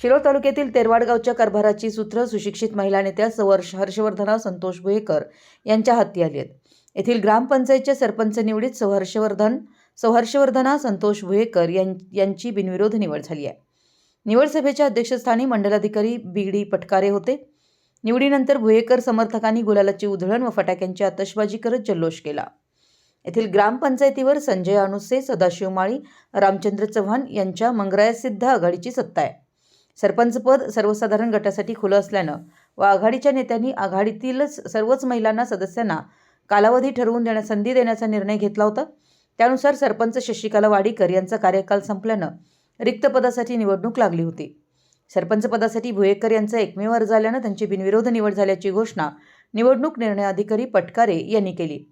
शिरोळ तालुक्यातील तेरवाडगावच्या कारभाराची सूत्र सुशिक्षित महिला नेत्या सवर्ष हर्षवर्धना संतोष भुयेकर यांच्या हाती आली आहेत. येथील ग्रामपंचायतच्या सरपंच निवडीत सौहर्षवर्धन सौहर्षवर्धना संतोष भुयेकर यां यांची बिनविरोध निवड झाली आहे. निवड सभेच्या अध्यक्षस्थानी मंडलाधिकारी बी डी पटकारे होते. निवडीनंतर भुयेकर समर्थकांनी गुलालाची उधळण व फटाक्यांची आतषबाजी करत जल्लोष केला. येथील ग्रामपंचायतीवर संजय अनुसे सदाशिव माळी रामचंद्र चव्हाण यांच्या मंगरायसिद्ध आघाडीची सत्ता आहे. सरपंचपद सर्वसाधारण गटासाठी खुलं असल्यानं व आघाडीच्या नेत्यांनी आघाडीतीलच सर्वच महिलांना सदस्यांना कालावधी ठरवून देण्या संधी देण्याचा निर्णय घेतला होता. त्यानुसार सरपंच शशिकला वाडीकर यांचा कार्यकाल संपल्यानं रिक्त पदासाठी निवडणूक लागली होती. सरपंच पदासाठी भुयेकर यांचा एकमेव अर्ज आल्यानं त्यांची बिनविरोध निवड झाल्याची घोषणा निवडणूक निर्णय अधिकारी पटकारे यांनी केली.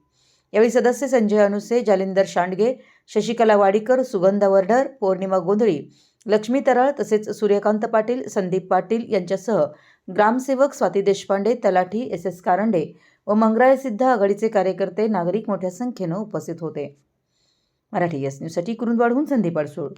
यावेळी सदस्य संजय अनुसे जालिंदर शांडगे शशिकला वाडीकर सुगंधा वर्ढर पौर्णिमा गोंधळी लक्ष्मी तरळ तसेच सूर्यकांत पाटील संदीप पाटील यांच्यासह ग्रामसेवक स्वाती देशपांडे तलाठी एस एस कारंडे व मंगराळे सिद्ध आघाडीचे कार्यकर्ते नागरिक मोठ्या संख्येनं उपस्थित होते. मराठी एस न्यूजसाठी कुरुंदवाडहून संदीप अडसूळ.